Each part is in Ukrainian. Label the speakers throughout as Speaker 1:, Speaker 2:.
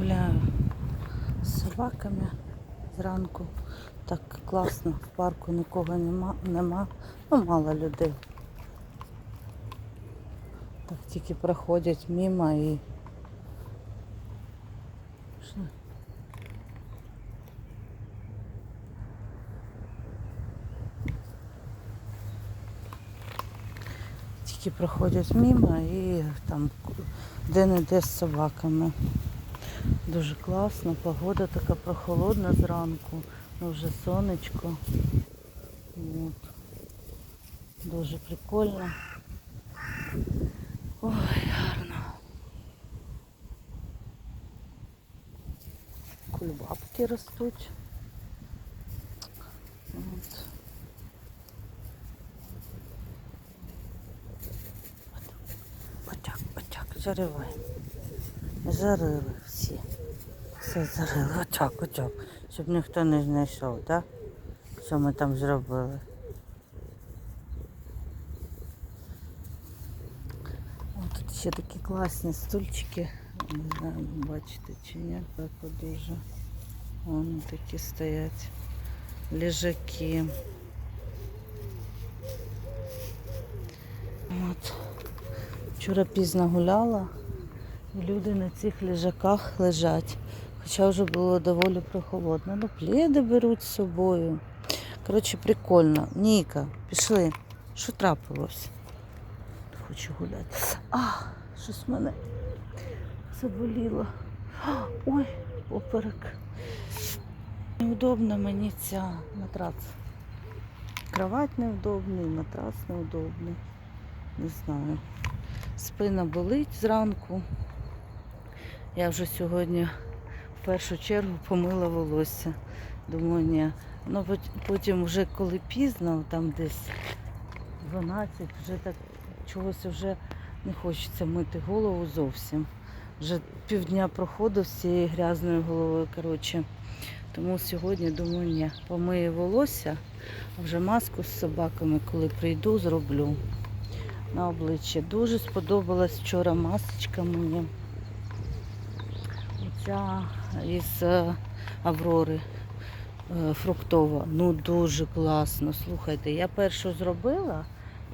Speaker 1: Гуляю з собаками зранку. Так класно, в парку нікого нема, нема. Ну, мало людей. Так тільки проходять мимо і. Тільки проходять мимо і там де-не-де з собаками. Дуже класно, погода така прохолодна зранку, ну вже сонечко. От. Дуже прикольно. Ой, гарно. Кульбабки ростуть. От. Отак, отак, заривай. Зарили всі. Все зарили. Отак, отак. Щоб ніхто не знайшов, так? Що ми там зробили. О, тут ще такі класні стульчики. Не знаю, бачите чи ні, так дуже. Вони такі стоять. Лежаки. От. Вчора пізно гуляла, і люди на цих лежаках лежать. Хоча вже було доволі прохолодно. Ну, пледи беруть з собою. Коротше, прикольно. Ніка, пішли. Що трапилось? Хочу гуляти. А, щось мене заболіло. Ой, поперек. Неудобна мені ця матрац. Кровать неудобний, матрац неудобний. Не знаю. Спина болить зранку. Я вже сьогодні в першу чергу помила волосся. Думаю, ні. Ну потім вже коли пізно, там десь 12, вже так чогось вже не хочеться мити голову зовсім. Вже півдня проходив з цією грязною головою. коротше. Тому сьогодні думаю, ні, помию волосся, а вже маску з собаками, коли прийду, зроблю на обличчя. Дуже сподобалась вчора масочка мені. Оця із е, Аврори е, фруктова. Ну дуже класно. Слухайте, я першу зробила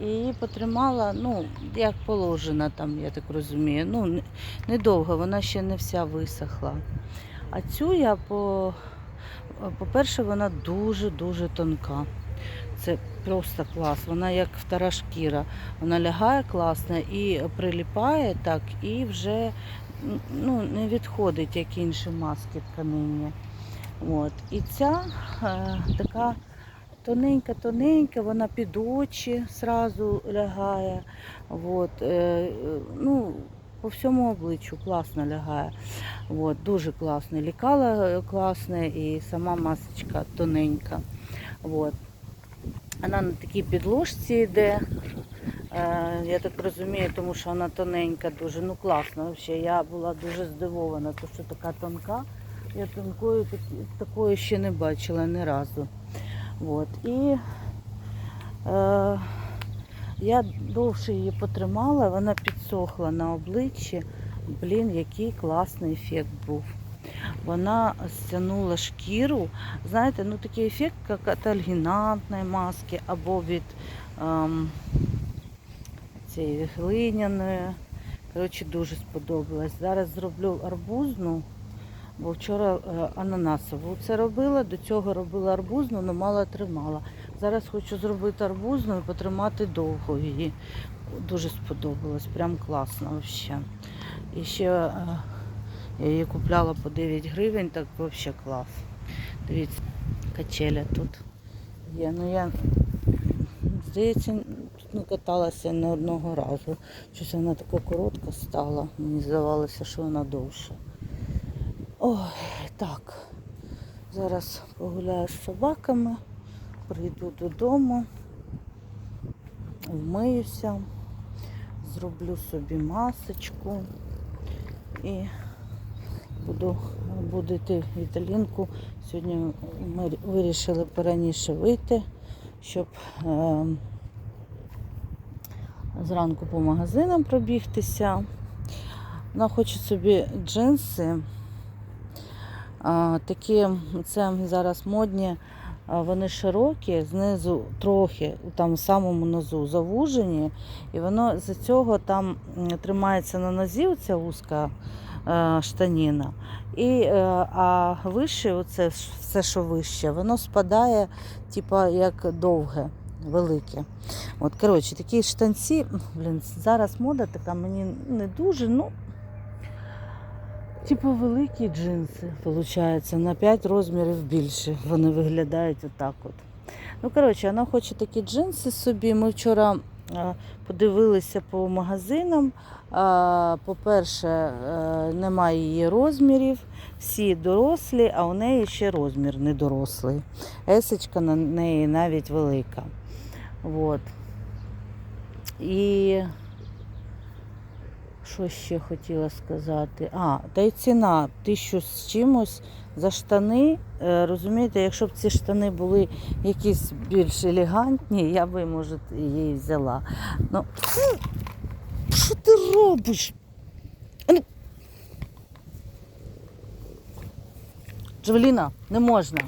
Speaker 1: і її потримала, ну, як положено там, я так розумію. Ну, недовго, вона ще не вся висохла. А цю я по, по-перше, вона дуже-дуже тонка. Це просто клас. Вона як втора шкіра. Вона лягає класно і приліпає так, і вже ну, не відходить, як інші маски тканинні. От. І ця е, така тоненька-тоненька, вона під очі зразу лягає. От. Е, ну, по всьому обличчю класно лягає. От, дуже класно. Лікала е, класне і сама масочка тоненька. От. Вона на такій підложці йде. Е, я так розумію, тому що вона тоненька, дуже ну класно. Взагалі. Я була дуже здивована, тому що така тонка. Я тонкою так- такої ще не бачила ні разу. От. І е, я довше її потримала, вона підсохла на обличчі. Блін, який класний ефект був. Вона стягнула шкіру. Знаєте, ну такий ефект, як від альгінатної маски або від ем, цієї глиняної. Коротше, дуже сподобалось. Зараз зроблю арбузну, бо вчора е, ананасову це робила, до цього робила арбузну, але мало тримала. Зараз хочу зробити арбузну і потримати довго її. Дуже сподобалось, прям класно взагалі. І ще е, я її купляла по 9 гривень, так взагалі клас. Дивіться, качеля тут є. Ну я, здається, не каталася не одного разу. Щось вона така коротка стала. Мені здавалося, що вона довша. Ой, так. Зараз погуляю з собаками, прийду додому, вмиюся, зроблю собі масочку і буду будити Віталінку. Сьогодні ми вирішили пораніше вийти, щоб е, зранку по магазинам пробігтися. Вона хоче собі джинси такі, це зараз модні, вони широкі, знизу трохи, там в самому низу завужені, і воно з цього там тримається на нозі ця вузька е, штаніна. І, е, а вище, оце все, що вище, воно спадає, типа як довге, велике. От, коротше, такі штанці, блін, зараз мода така, мені не дуже, ну. Типу великі джинси, виходить, на 5 розмірів більше. Вони виглядають отак от. Ну, коротше, вона хоче такі джинси собі. Ми вчора подивилися по магазинам. Е, По-перше, е, немає її розмірів, всі дорослі, а у неї ще розмір недорослий. Есочка на неї навіть велика. От. І що ще хотіла сказати? А, та й ціна тисячу з чимось за штани. Е, Розумієте, якщо б ці штани були якісь більш елегантні, я би, може, її взяла. Ну, що ти робиш? Ну. Джавеліна, не можна.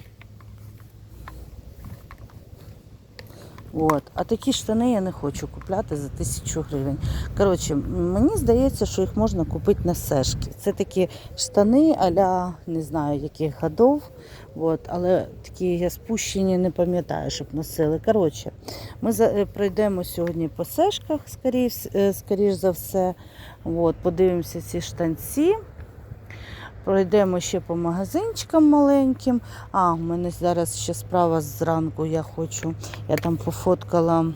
Speaker 1: От. А такі штани я не хочу купляти за тисячу гривень. Коротше, мені здається, що їх можна купити на сешки. Це такі штани аля не знаю яких годов. От. Але такі я спущені, не пам'ятаю, щоб носили. Коротше, ми е, пройдемо сьогодні по сешках, скоріш, е, скоріш за все. От. Подивимося ці штанці. Пройдемо ще по магазинчикам маленьким. А, у мене зараз ще справа зранку я хочу. Я там пофоткала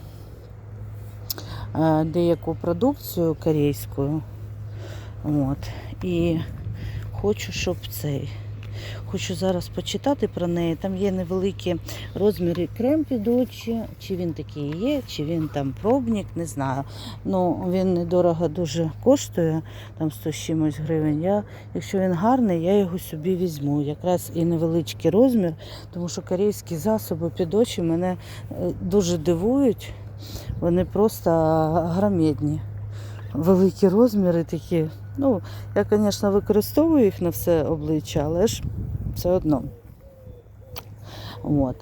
Speaker 1: е, деяку продукцію корейську. От. І хочу, щоб цей. Хочу зараз почитати про неї. Там є невеликі розміри крем під очі, чи він такий є, чи він там пробник, не знаю. Ну, він недорого дуже коштує, там 100 з чимось гривень. Я, якщо він гарний, я його собі візьму. Якраз і невеличкий розмір, тому що корейські засоби під очі мене е, дуже дивують. Вони просто громадні. Великі розміри такі. Ну, я, звісно, використовую їх на все обличчя, але ж все одно. От.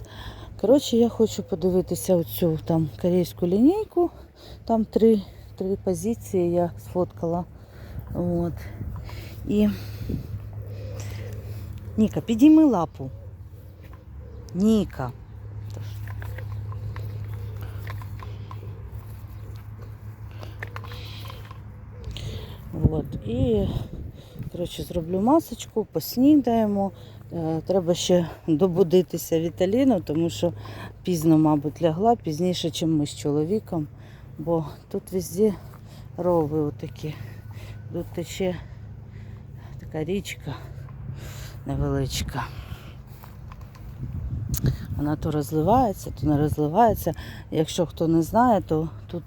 Speaker 1: Коротше, я хочу подивитися оцю там корейську лінійку. Там три, три позиції я сфоткала. От. І Ніка, підійми лапу. Ніка. От. І коротше, зроблю масочку, поснідаємо. Е, Треба ще добудитися Віталіну, тому що пізно, мабуть, лягла, пізніше, ніж ми з чоловіком. Бо тут везде рови отакі. Тут тече така річка невеличка. Вона то розливається, то не розливається. Якщо хто не знає, то тут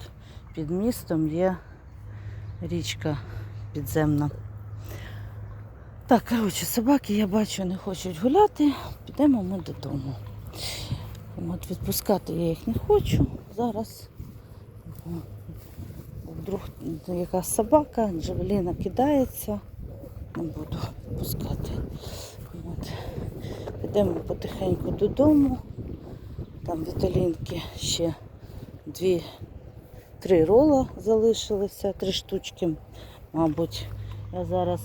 Speaker 1: під містом є річка підземна. Так, коротше, собаки, я бачу, не хочуть гуляти. Підемо ми додому. От відпускати я їх не хочу. Зараз вдруг якась собака, Джавеліна кидається. Не буду пускати. От. Підемо потихеньку додому. Там Віталінки ще дві, три рола залишилися, три штучки, мабуть. Я зараз,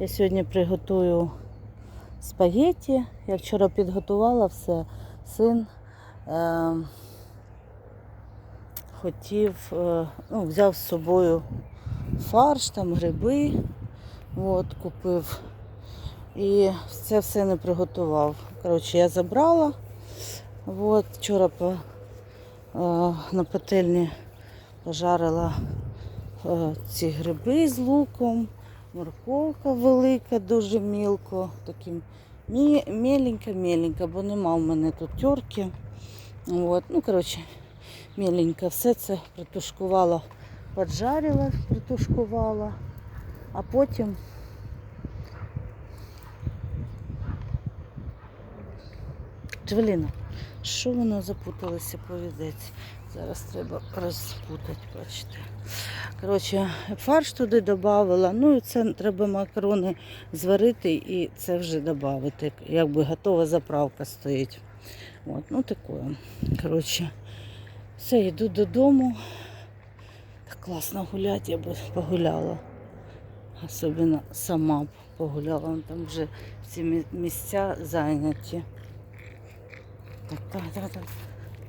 Speaker 1: я сьогодні приготую спагетті. Я вчора підготувала все. Син е, хотів, е, ну, взяв з собою фарш, там гриби. От, купив. І це все не приготував. Коротше, я забрала. От, вчора по, е, на пательні пожарила ці гриби з луком, морковка велика, дуже мілко, таким міленька-міленька, бо нема в мене тут терки. От, ну, коротше, міленька. Все це притушкувала, поджарила, притушкувала, а потім Джавеліна, що воно запуталося повідець? Зараз треба розпутати, бачите. Коротше, фарш туди додавала. Ну і це треба макарони зварити і це вже додати. Якби готова заправка стоїть. От, ну таке. Коротше, все, йду додому. Так класно гуляти, я би погуляла. Особливо сама б погуляла. Там вже всі місця зайняті. Так, так, так, так.